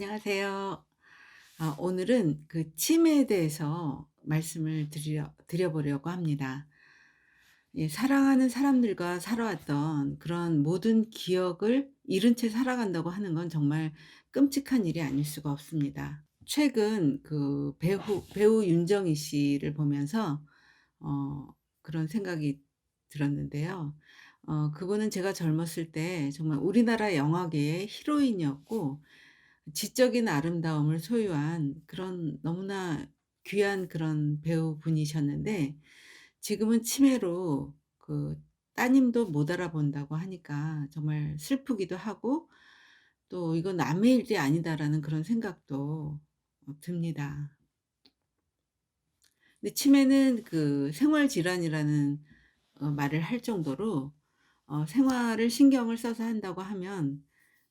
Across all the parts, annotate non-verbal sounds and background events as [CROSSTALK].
안녕하세요. 아, 오늘은 그 치매에 대해서 말씀을 드려, 드려보려고 합니다. 예, 사랑하는 사람들과 살아왔던 그런 모든 기억을 잃은 채 살아간다고 하는 건 정말 끔찍한 일이 아닐 수가 없습니다. 최근 그 배우, 배우 윤정희 씨를 보면서 어, 그런 생각이 들었는데요. 어, 그분은 제가 젊었을 때 정말 우리나라 영화계의 히로인이었고 지적인 아름다움을 소유한 그런 너무나 귀한 그런 배우분이셨는데 지금은 치매로 그 따님도 못 알아본다고 하니까 정말 슬프기도 하고 또 '이건 남의 일이 아니다.'라는 그런 생각도 어 듭니다. 근데 치매는 그 생활 질환이라는 어 말을 할 정도로 어 생활을 신경을 써서 한다고 하면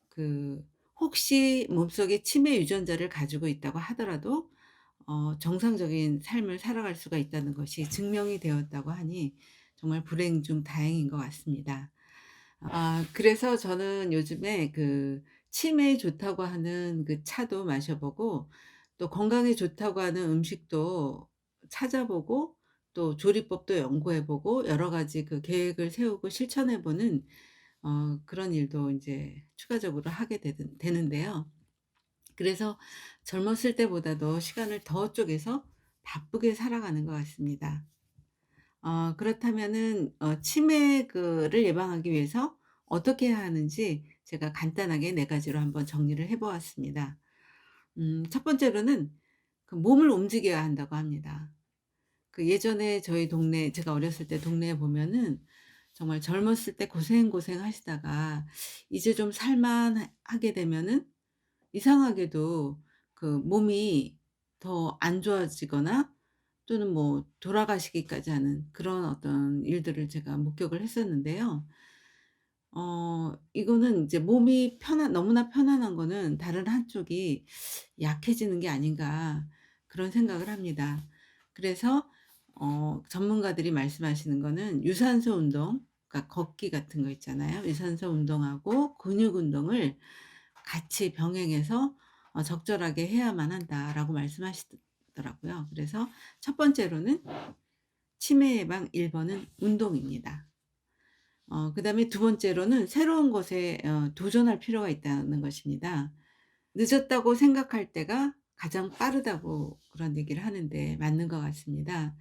그 혹시 몸속에 치매 유전자를 가지고 있다고 하더라도 어 정상적인 삶을 살아갈 수가 있다는 것이 증명이 되었다고 하니 정말 불행 중 다행인 것 같습니다. 아 그래서 저는 요즘에 그 치매에 좋다고 하는 그 차도 마셔 보고 또 건강에 좋다고 하는 음식도 찾아보고 또 조리법도 연구해 보고 여러 가지 그 계획을 세우고 실천해 보는 어 그런 일도 인제 추가적으로 하게 되든 되는데요. 그래서 젊었을 때보다도 시간을 더 쪼개서 바쁘게 살아가는 것 같습니다. 어 그렇다면은 어 치매 그를 예방하기 위해서 어떻게 해야 하는지 제가 간단하게 4 가지로 한번 정리를 해 보았습니다. 음 첫 번째로는 그 몸을 움직여야 한다고 합니다. 그 예전에 저희 동네 제가 어렸을 때 동네에 보면은 정말 젊었을 때 고생고생 하시다가 이제 좀 살만 하게 되면은 이상하게도 그 몸이 더 안 좋아지거나 또는 뭐 돌아가시기까지 하는 그런 어떤 일들을 제가 목격을 했었는데요. 어 이거는 이제 몸이 편한 너무나 편안한 거는 다른 한쪽이 약해지는 게 아닌가 그런 생각을 합니다. 그래서 어 전문가들이 말씀하시는 거는 유산소 운동 그러니까 걷기 같은 거 있잖아요. 유산소 운동하고 근육 운동을 같이 병행해서 어 "적절하게 해야만 한다."라고 말씀하시더라고요. 그래서 첫 번째로는 치매 예방 1 번은 운동입니다. 어 그 다음에 두 번째로는 새로운 것에 어 도전할 필요가 있다는 것입니다. 늦었다고 생각할 때가 가장 빠르다고 그런 얘기를 하는데 맞는 것 같습니다.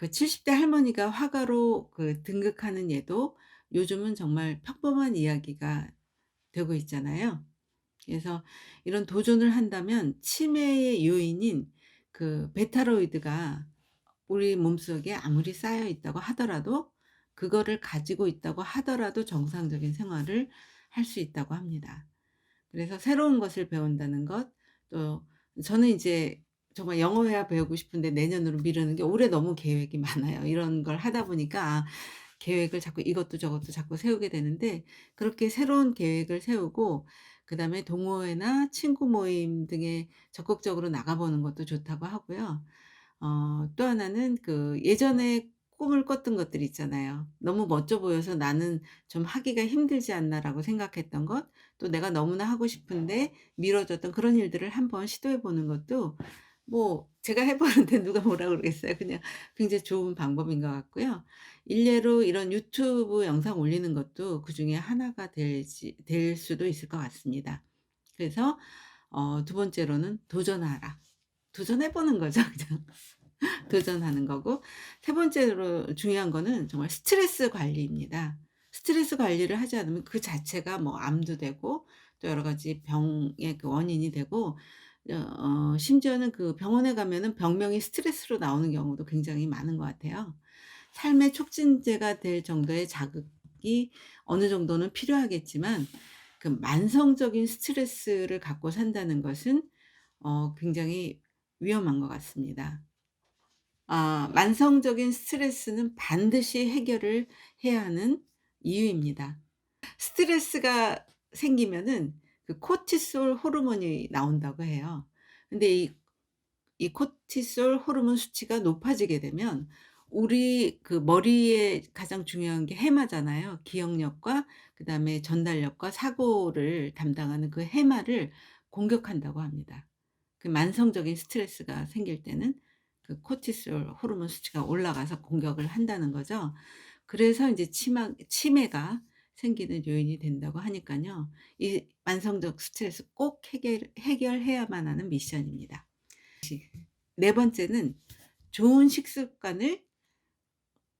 그 70대 할머니가 화가로 그 등극하는 예도 요즘은 정말 평범한 이야기가 되고 있잖아요. 그래서 이런 도전을 한다면 치매의 요인인 그 베타로이드가 우리 몸속에 아무리 쌓여 있다고 하더라도 그거를 가지고 있다고 하더라도 정상적인 생활을 할 수 있다고 합니다. 그래서 새로운 것을 배운다는 것 또 저는 이제 정말 영어 회화 배우고 싶은데 내년으로 미루는 게 올해 너무 계획이 많아요. 이런 걸 하다 보니까 아 계획을 자꾸 이것도 저것도 자꾸 세우게 되는데 그렇게 새로운 계획을 세우고 그다음에 동호회나 친구 모임 등에 적극적으로 나가보는 것도 좋다고 하고요. 어 또 하나는 그 예전에 꿈을 꿨던 것들 있잖아요. 너무 멋져 보여서 '나는 좀 하기가 힘들지 않나.'라고 생각했던 것 또 내가 너무나 하고 싶은데 미뤄졌던 그런 일들을 한번 시도해 보는 것도 뭐 제가 해 봤는데 [LAUGHS] 누가 뭐라 그러겠어요. 그냥 굉장히 좋은 방법인 것 같고요. 일례로 이런 유튜브 영상 올리는 것도 그 중에 하나가 될지 될 수도 있을 것 같습니다. 그래서 어 두 번째로는 도전하라. 도전해 보는 거죠 그냥. [LAUGHS] 도전하는 거고 세 번째로 중요한 거는 정말 스트레스 관리입니다. 스트레스 관리를 하지 않으면 그 자체가 뭐 암도 되고 또 여러 가지 병의 그 원인이 되고 어 어 심지어는 그 병원에 가면은 병명이 스트레스로 나오는 경우도 굉장히 많은 것 같아요. 삶의 촉진제가 될 정도의 자극이 어느 정도는 필요하겠지만 그 만성적인 스트레스를 갖고 산다는 것은 어 굉장히 위험한 것 같습니다. 아 만성적인 스트레스는 반드시 해결을 해야 하는 이유입니다. 스트레스가 생기면은 그 코티솔 호르몬이 나온다고 해요. 근데 이 이 코티솔 호르몬 수치가 높아지게 되면 우리 그 머리에 가장 중요한 게 해마잖아요. 기억력과 그다음에 전달력과 사고를 담당하는 그 해마를 공격한다고 합니다. 그 만성적인 스트레스가 생길 때는 그 코티솔 호르몬 수치가 올라가서 공격을 한다는 거죠. 그래서 인제 치막 치매가 생기는 요인이 된다고 하니깐요. 이 만성적 스트레스 꼭 해결 해결해야만 하는 미션입니다. 네 번째는 좋은 식습관을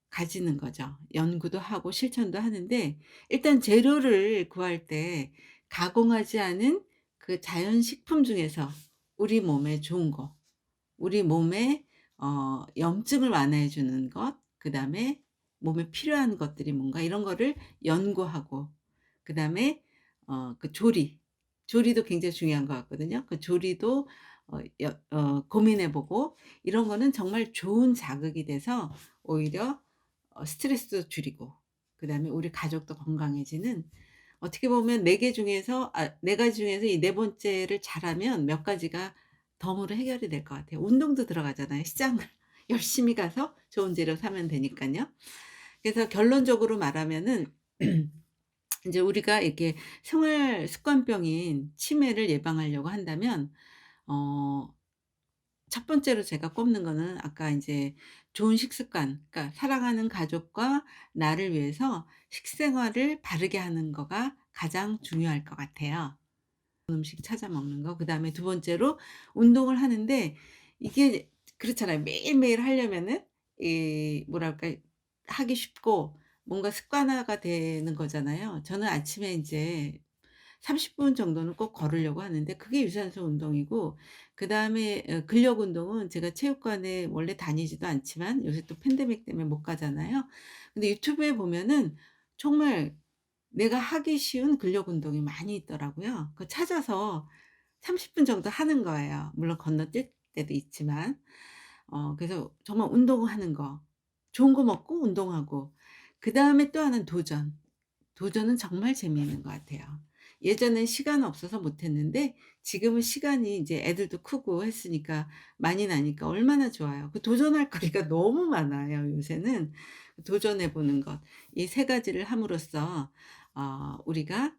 가지는 거죠. 연구도 하고 실천도 하는데 일단 재료를 구할 때 가공하지 않은 그 자연 식품 중에서 우리 몸에 좋은 거, 우리 몸에 어 염증을 완화해 주는 것, 그 다음에 몸에 필요한 것들이 뭔가 이런 거를 연구하고 그 다음에 어 그 조리, 조리도 굉장히 중요한 것 같거든요. 그 조리도 어여어 고민해 보고 이런 거는 정말 좋은 자극이 돼서 오히려 어 스트레스도 줄이고 그 다음에 우리 가족도 건강해지는 어떻게 보면 4개 중에서 아4 가지 중에서 이 네 번째를 잘하면 몇 가지가 덤으로 해결이 될 것 같아요. 운동도 들어가잖아요. [LAUGHS] 시장을 열심히 가서 좋은 재료 사면 되니깐요. 그래서 결론적으로 말하면은 [CLEARS THROAT] 인제 우리가 이렇게 생활 습관병인 치매를 예방하려고 한다면 어 첫 번째로 제가 꼽는 거는 아까 인제 좋은 식습관 그러니까 사랑하는 가족과 나를 위해서 식생활을 바르게 하는 거가 가장 중요할 것 같아요. 음식 찾아 먹는 거. 그 다음에 두 번째로 운동을 하는데 이게 그렇잖아요. 매일매일 하려면은 이 뭐랄까 하기 쉽고 뭔가 습관화가 되는 거잖아요. 저는 아침에 인제 30 분 정도는 꼭 걸으려고 하는데 그게 유산소 운동이고 그다음에 어 근력 운동은 제가 체육관에 원래 다니지도 않지만 요새 또 팬데믹 때문에 못 가잖아요. 근데 유튜브에 보면은 정말 내가 하기 쉬운 근력 운동이 많이 있더라고요. 그거 찾아서 30 분 정도 하는 거예요. 물론 건너뛸 때도 있지만. 어 그래서 정말 운동하는 거. 좋은 거 먹고 운동하고 그 다음에 또 하나는 도전. 도전은 정말 재미있는 것 같아요. 예전엔 시간 없어서 못 했는데 지금은 시간이 이제 애들도 크고 했으니까 많이 나니까 얼마나 좋아요. 그 도전할 거리가 너무 많아요, 요새는. 도전해 보는 것. 이 세 가지를 함으로써 어 우리가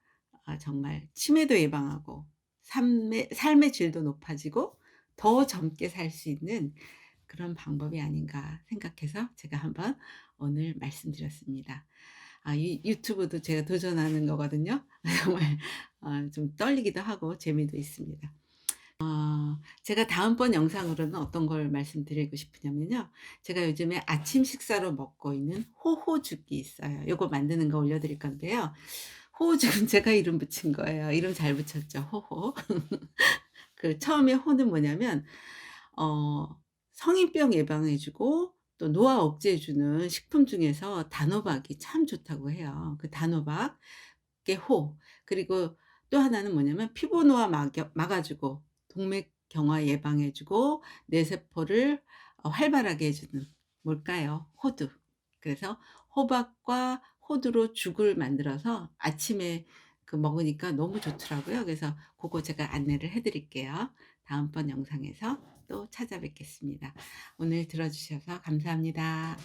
아 정말 치매도 예방하고 삶의 삶의 질도 높아지고 더 젊게 살 수 있는 그런 방법이 아닌가 생각해서 제가 한번 오늘 말씀드렸습니다. 아 이 유튜브도 제가 도전하는 거거든요. [LAUGHS] 정말 어 좀 떨리기도 하고 재미도 있습니다. 어 제가 다음번 영상으로는 어떤 걸 말씀드리고 싶으냐면요. 제가 요즘에 아침 식사로 먹고 있는 호호죽이 있어요. 요거 만드는 거 올려 드릴 건데요. 호호죽은 [LAUGHS] 제가 이름 붙인 거예요. 이름 잘 붙였죠, 호호. [LAUGHS] 그 처음에 호는 뭐냐면 어 성인병 예방해 주고 또 노화 억제해 주는 식품 중에서 단호박이 참 좋다고 해요. 그 단호박의 호. 그리고 또 하나는 뭐냐면 피부 노화 막여 막아 주고 동맥 경화 예방해 주고 뇌세포를 어 활발하게 해 주는 뭘까요? 호두. 그래서 호박과 호두로 죽을 만들어서 아침에 그 먹으니까 너무 좋더라고요. 그래서 고거 제가 안내를 해 드릴게요. 다음번 영상에서 또 찾아뵙겠습니다. 오늘 들어 주셔서 감사합니다.